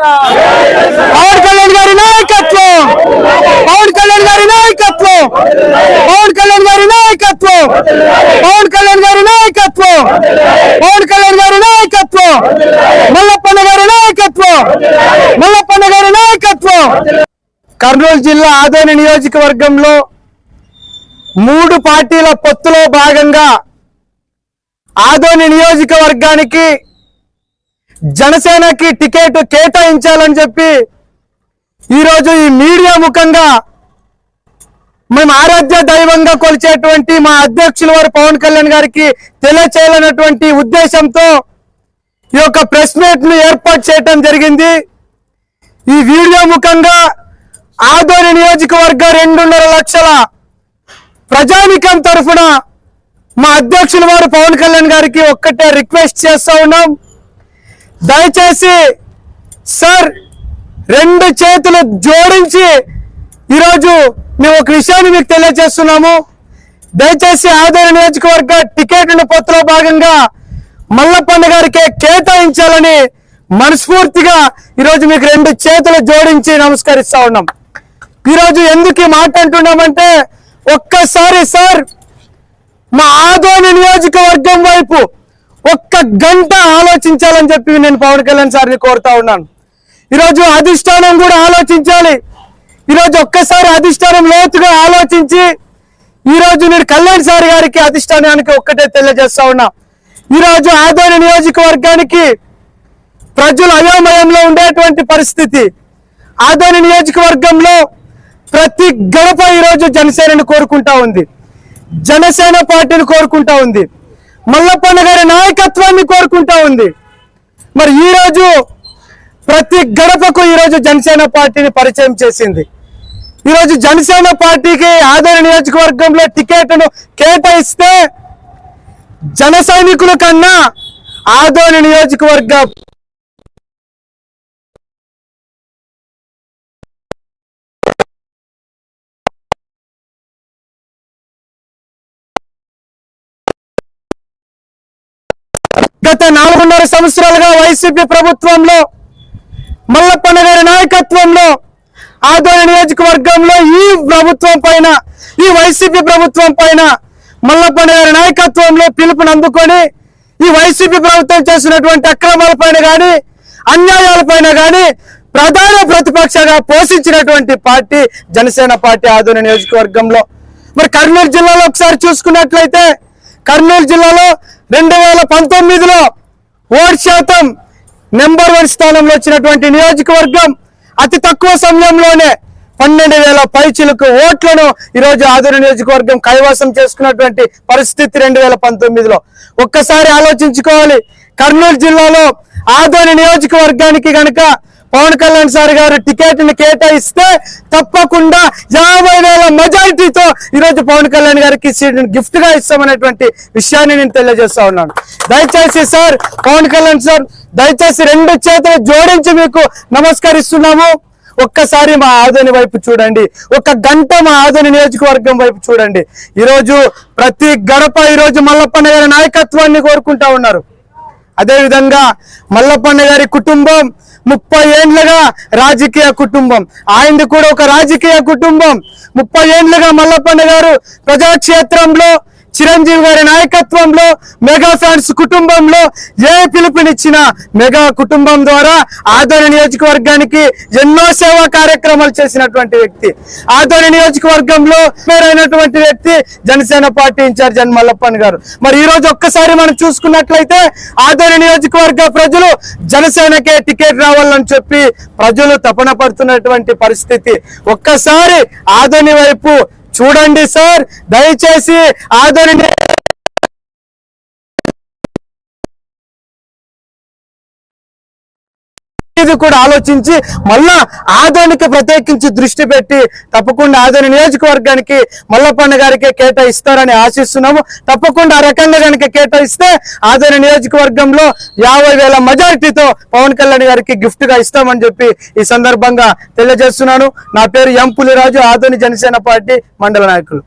పవన్ కళ్యాణ్ గారి నాయకత్వం! పవన్ కళ్యాణ్ గారి నాయకత్వం! పవన్ కళ్యాణ్ గారి నాయకత్వం! పవన్ కళ్యాణ్ గారి నాయకత్వం! పవన్ కళ్యాణ్ గారి నాయకత్వం! మల్లప్పన్న గారి నాయకత్వం! మల్లప్పన్న గారి నాయకత్వం! కర్నూలు జిల్లా ఆదోని నియోజకవర్గంలో మూడు పార్టీల పొత్తులో భాగంగా ఆదోని నియోజకవర్గానికి జనసేనకి టికెట్ కేటాయించాలని చెప్పి ఈరోజు ఈ మీడియా ముఖంగా మేము ఆరాధ్య దైవంగా కొలిచేటువంటి మా అధ్యక్షుల వారు పవన్ కళ్యాణ్ గారికి తెలియచేయాలన్నటువంటి ఉద్దేశంతో ఈ యొక్క ప్రెస్ మీట్ను ఏర్పాటు చేయటం జరిగింది. ఈ వీడియో ముఖంగా ఆదోని నియోజకవర్గ రెండున్నర లక్షల ప్రజానికం తరఫున మా అధ్యక్షుల వారు పవన్ కళ్యాణ్ గారికి ఒక్కటే రిక్వెస్ట్ చేస్తా ఉన్నాం. దయచేసి సార్ రెండు చేతులు జోడించి ఈరోజు మేము ఒక విషయాన్ని మీకు తెలియజేస్తున్నాము. దయచేసి ఆదరణ నియోజకవర్గ టికెట్ల పొత్తులో భాగంగా మల్లప్పన్న గారికి కేటాయించాలని మనస్ఫూర్తిగా ఈరోజు మీకు రెండు చేతులు జోడించి నమస్కరిస్తా ఉన్నాం. ఈరోజు ఎందుకు ఈ మాట అంటున్నామంటే ఒక్కసారి సార్ మా ఆదోని నియోజకవర్గం వైపు ఒక్క గంట ఆలోచించాలని చెప్పి నేను పవన్ కళ్యాణ్ సార్ని కోరుతా ఉన్నాను. ఈరోజు అధిష్టానం కూడా ఆలోచించాలి. ఈరోజు ఒక్కసారి అధిష్టానం లోతుగా ఆలోచించి ఈరోజు నేను కళ్యాణ్ సార్ గారికి అధిష్టానానికి ఒక్కటే తెలియజేస్తా ఉన్నా. ఈరోజు ఆదోని నియోజకవర్గానికి ప్రజలు అయోమయంలో ఉండేటువంటి పరిస్థితి. ఆదోని నియోజకవర్గంలో ప్రతి గడప ఈరోజు జనసేనను కోరుకుంటా ఉంది. జనసేన పార్టీని కోరుకుంటా ఉంది. మల్లప్పన్న గారి నాయకత్వాన్ని కోరుకుంటా ఉంది. మరి ఈ రోజు ప్రతి గడపకు ఈరోజు జనసేన పార్టీని పరిచయం చేసింది. ఈరోజు జనసేన పార్టీకి ఆదరణ నియోజకవర్గంలో టికెట్ను కేటాయిస్తే జన సైనికుల కన్నా ఆదోని నియోజకవర్గ గత నాలుగున్నర సంవత్సరాలుగా వైసీపీ ప్రభుత్వంలో మల్లప్పన్న గారి నాయకత్వంలో ఆదోని నియోజకవర్గంలో ఈ ప్రభుత్వం పైన ఈ వైసీపీ ప్రభుత్వం పైన మల్లప్పన్న గారి నాయకత్వంలో పిలుపుని అందుకొని ఈ వైసీపీ ప్రభుత్వం చేసినటువంటి అక్రమాల పైన కానీ అన్యాయాల పైన కానీ ప్రధాన ప్రతిపక్షంగా పోషించినటువంటి పార్టీ జనసేన పార్టీ ఆదోని నియోజకవర్గంలో. మరి కర్నూలు జిల్లాలో ఒకసారి చూసుకున్నట్లయితే కర్నూలు జిల్లాలో రెండు వేల పంతొమ్మిదిలో ఓటు శాతం నెంబర్ వన్ స్థానంలో వచ్చినటువంటి నియోజకవర్గం అతి తక్కువ సమయంలోనే పన్నెండు వేల పైచులకు ఓట్లను ఈరోజు ఆదరణ నియోజకవర్గం కైవసం చేసుకున్నటువంటి పరిస్థితి రెండు వేల పంతొమ్మిదిలో. ఒక్కసారి ఆలోచించుకోవాలి. కర్నూలు జిల్లాలో ఆదోని నియోజకవర్గానికి గనక పవన్ కళ్యాణ్ సార్ గారు టికెట్ని కేటాయిస్తే తప్పకుండా యాభై వేల మెజారిటీతో ఈరోజు పవన్ కళ్యాణ్ గారికి సీట్ గిఫ్ట్గా ఇస్తామనేటువంటి విషయాన్ని నేను తెలియజేస్తా ఉన్నాను. దయచేసి సార్ పవన్ కళ్యాణ్ సార్ దయచేసి రెండు చేతులు జోడించి మీకు నమస్కరిస్తున్నాము. ఒక్కసారి మా ఆదోని వైపు చూడండి. ఒక గంట మా ఆదోని నియోజకవర్గం వైపు చూడండి. ఈరోజు ప్రతి గడప ఈరోజు మల్లప్పన్న గారి నాయకత్వాన్ని కోరుకుంటా ఉన్నారు. అదేవిధంగా మల్లప్పన్న గారి కుటుంబం ముప్పై ఏండ్లుగా రాజకీయ కుటుంబం. ఆయనది కూడా ఒక రాజకీయ కుటుంబం. ముప్పై ఏండ్లుగా మల్లప్పన్న గారు ప్రజాక్షేత్రంలో చిరంజీవి గారి నాయకత్వంలో మెగా ఫ్యాన్స్ కుటుంబంలో ఏ పిలుపునిచ్చినా మెగా కుటుంబం ద్వారా ఆదోని నియోజకవర్గానికి ఎన్నో సేవా కార్యక్రమాలు చేసినటువంటి వ్యక్తి. ఆదోని నియోజకవర్గంలో పేరైనటువంటి వ్యక్తి జనసేన పార్టీ ఇన్ఛార్జ్ అని మల్లప్పన్ గారు. మరి ఈ రోజు ఒక్కసారి మనం చూసుకున్నట్లయితే ఆదోని నియోజకవర్గ ప్రజలు జనసేనకే టికెట్ రావాలని చెప్పి ప్రజలు తపన పడుతున్నటువంటి పరిస్థితి. ఒక్కసారి ఆదోని వైపు చూడండి సార్ దయచేసి ఆదరణ ప్రతిదీ కూడా ఆలోచించి మళ్ళా ఆదోనికి ప్రత్యేకించి దృష్టి పెట్టి తప్పకుండా ఆదోని నియోజకవర్గానికి మల్లప్పన్న గారికి కేటాయిస్తారని ఆశిస్తున్నాము. తప్పకుండా ఆ రకంగా కనుక కేటాయిస్తే ఆదోని నియోజకవర్గంలో యాభై వేల మెజారిటీతో పవన్ కళ్యాణ్ గారికి గిఫ్ట్గా ఇస్తామని చెప్పి ఈ సందర్భంగా తెలియజేస్తున్నాను. నా పేరు ఎం పులిరాజు ఆదోని జనసేన పార్టీ మండల నాయకులు.